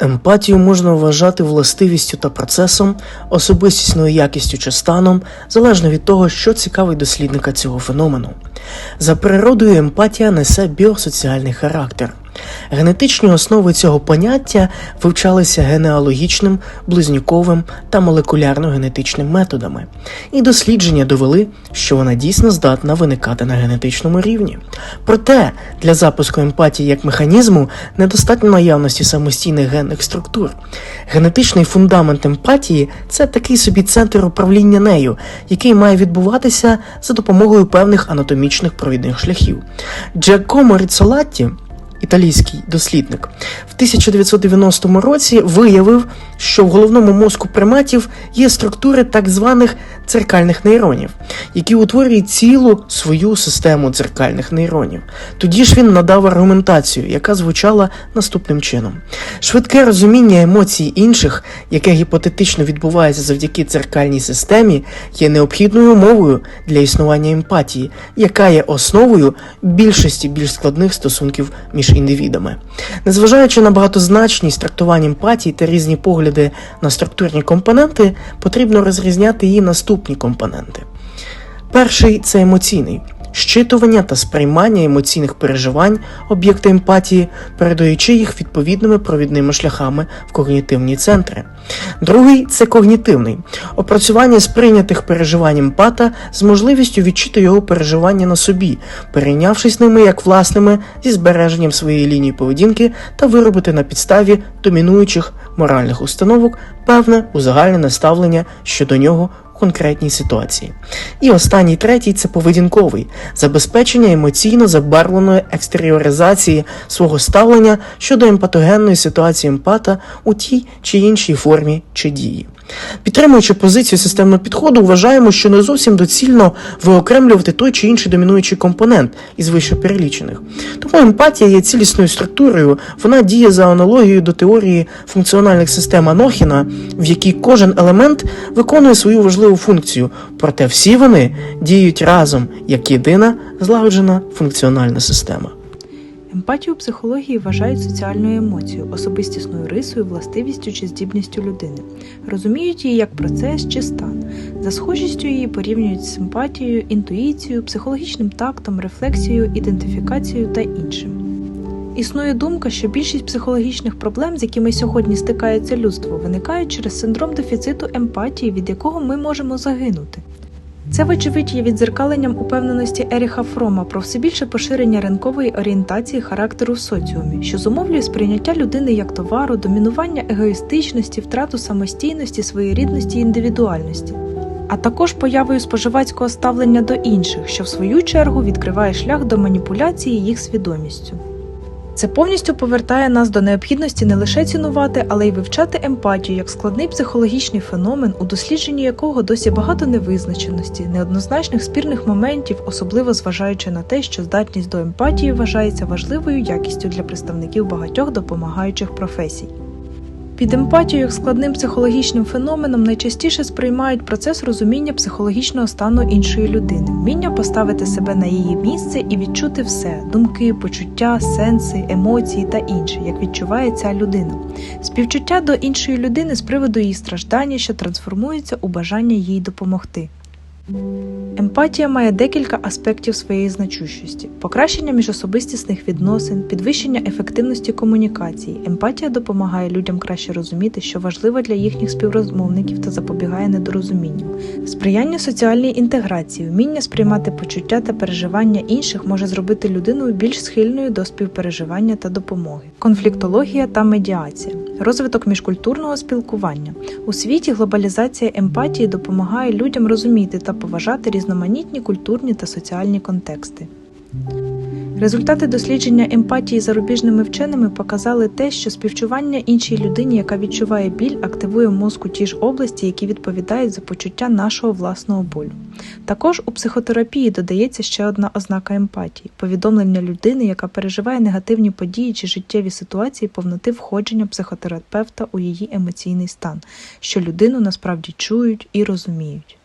Емпатію можна вважати властивістю та процесом, особистісною якістю чи станом, залежно від того, що цікавить дослідника цього феномену. За природою емпатія несе біосоціальний характер. Генетичні основи цього поняття вивчалися генеалогічним, близнюковим та молекулярно-генетичним методами, і дослідження довели, що вона дійсно здатна виникати на генетичному рівні. Проте для запуску емпатії як механізму недостатньо наявності самостійних генних структур. Генетичний фундамент емпатії це такий собі центр управління нею, який має відбуватися за допомогою певних анатомічних провідних шляхів. Джакомо Ріцолатті італійський дослідник, в 1990 році виявив, що в головному мозку приматів є структури так званих дзеркальних нейронів, які утворюють цілу свою систему дзеркальних нейронів. Тоді ж він надав аргументацію, яка звучала наступним чином: швидке розуміння емоцій інших, яке гіпотетично відбувається завдяки дзеркальній системі, є необхідною умовою для існування емпатії, яка є основою більшості більш складних стосунків між індивідами. Незважаючи на багатозначність трактувань емпатії та різні погляди на структурні компоненти, потрібно розрізняти її наступні компоненти. Перший це емоційний. Щитування та сприймання емоційних переживань об'єкта емпатії, передаючи їх відповідними провідними шляхами в когнітивні центри. Другий це когнітивний опрацювання сприйнятих переживань емпата з можливістю відчути його переживання на собі, перейнявшись ними як власними зі збереженням своєї лінії поведінки та виробити на підставі домінуючих моральних установок певне узагальнене ставлення щодо нього конкретній ситуації. І останній третій це поведінковий забезпечення емоційно забарвленої екстеріоризації свого ставлення щодо емпатогенної ситуації емпата у тій чи іншій формі чи дії. Підтримуючи позицію системного підходу, вважаємо, що не зовсім доцільно виокремлювати той чи інший домінуючий компонент із вище перелічених. Тому емпатія є цілісною структурою, вона діє за аналогією до теорії функціональних систем Анохіна, в якій кожен елемент виконує свою важливу функцію, проте всі вони діють разом як єдина злагоджена функціональна система. Емпатію психології вважають соціальною емоцією, особистісною рисою, властивістю чи здібністю людини. Розуміють її як процес чи стан. За схожістю її порівнюють з симпатією, інтуїцією, психологічним тактом, рефлексією, ідентифікацією та іншим. Існує думка, що більшість психологічних проблем, з якими сьогодні стикається людство, виникають через синдром дефіциту емпатії, від якого ми можемо загинути. Це, вочевидь, є відзеркаленням упевненості Еріха Фрома про все більше поширення ринкової орієнтації характеру в соціумі, що зумовлює сприйняття людини як товару, домінування егоїстичності, втрату самостійності, своєрідності і індивідуальності, а також появою споживацького ставлення до інших, що в свою чергу відкриває шлях до маніпуляції їх свідомістю. Це повністю повертає нас до необхідності не лише цінувати, але й вивчати емпатію як складний психологічний феномен, у дослідженні якого досі багато невизначеності, неоднозначних спірних моментів, особливо зважаючи на те, що здатність до емпатії вважається важливою якістю для представників багатьох допомагаючих професій. Під емпатією як складним психологічним феноменом найчастіше сприймають процес розуміння психологічного стану іншої людини, вміння поставити себе на її місце і відчути все думки, почуття, сенси, емоції та інше, як відчуває ця людина. Співчуття до іншої людини з приводу її страждання, що трансформується у бажання їй допомогти. Емпатія має декілька аспектів своєї значущості: покращення міжособистісних відносин, підвищення ефективності комунікації. Емпатія допомагає людям краще розуміти, що важливо для їхніх співрозмовників та запобігає недорозумінням. Сприяння соціальній інтеграції, вміння сприймати почуття та переживання інших може зробити людину більш схильною до співпереживання та допомоги. Конфліктологія та медіація, розвиток міжкультурного спілкування. У світі глобалізація емпатії допомагає людям розуміти та поважати різноманітні культурні та соціальні контексти. Результати дослідження емпатії зарубіжними вченими показали те, що співчування іншій людині, яка відчуває біль, активує мозку ті ж області, які відповідають за почуття нашого власного болю. Також у психотерапії додається ще одна ознака емпатії повідомлення людини, яка переживає негативні події чи життєві ситуації повноти входження психотерапевта у її емоційний стан, що людину насправді чують і розуміють.